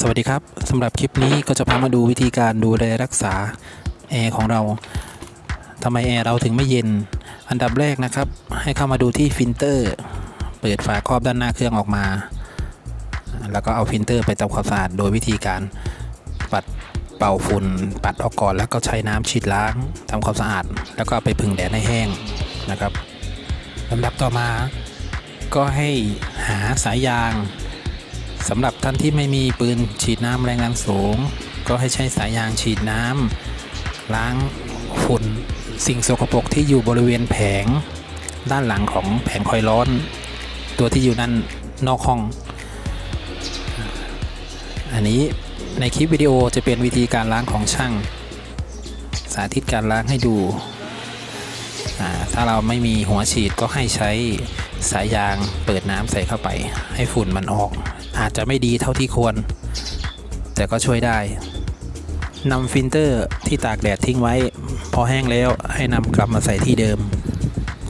สวัสดีครับสำหรับคลิปนี้ก็จะพามาดูวิธีการดูแลรักษาแอร์ของเราทำไมแอร์เราถึงไม่เย็น อันดับแรกนะครับ ให้เข้ามาดูที่ฟิลเตอร์ เปิดฝาครอบด้านหน้าเครื่องออกมา แล้วก็เอาฟิลเตอร์ไปทำความสะอาดโดยวิธีการปัดเป่าฝุ่นปัดออกก่อน แล้วก็ใช้น้ำฉีดล้างทำความสะอาด แล้วก็ไปผึ่งแดดให้แห้งนะครับลำดับต่อมา ก็ให้หาสายยาง สำหรับท่านที่ไม่มีปืนฉีดน้ำแรงดันสูง ก็ให้ใช้สายยางฉีดน้ำล้างฝุ่นสิ่งสกปรกที่อยู่บริเวณแผง ด้านหลังของแผงคอยล์ร้อน ตัวที่อยู่นั่นนอกห้อง อันนี้ในคลิปวิดีโอจะเป็นวิธีการล้างของช่าง สาธิตการล้างให้ดู ถ้าเราไม่มีหัวฉีดก็ให้ใช้ สายยางเปิดน้ำใส่เข้าไป ให้ฝุ่นมันออก อาจจะไม่ดีเท่าที่ควร แต่ก็ช่วยได้นำฟิลเตอร์ที่ตากแดดทิ้งไว้ พอแห้งแล้วให้นำกลับมาใส่ที่เดิม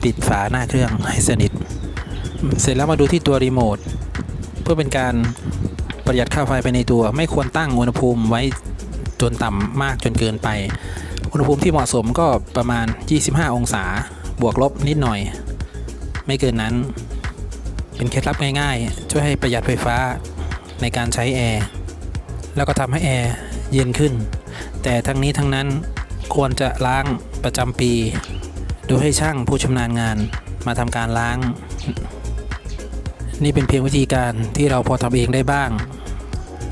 ปิดฝาหน้าเครื่องให้สนิท เสร็จแล้วมาดูที่ตัวรีโมทเพื่อเป็นการประหยัดค่าไฟไปในตัว ไม่ควรตั้งอุณหภูมิไว้จนต่ำมากจนเกินไป อุณหภูมิที่เหมาะสมก็ประมาณ 25 องศา บวกลบนิดหน่อย ไม่เกินนั้น เป็นเคล็ดลับง่ายๆ ช่วยให้ประหยัดไฟฟ้าในการใช้แอร์แล้วก็ทำให้แอร์เย็นขึ้น แต่ทั้งนี้ทั้งนั้นควรจะล้างประจำปี โดยให้ช่างผู้ชำนาญงานมาทำการล้าง นี่เป็นเพียงวิธีการที่เราพอทำเองได้บ้าง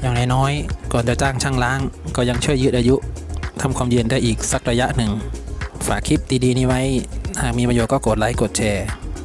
อย่างน้อยๆก่อนจะจ้างช่างล้าง ก็ยังช่วยยืดอายุทำความเย็นได้อีกสักระยะหนึ่ง ฝากคลิปดีๆนี้ไว้ หากมีประโยชน์ก็กดไลค์กดแชร์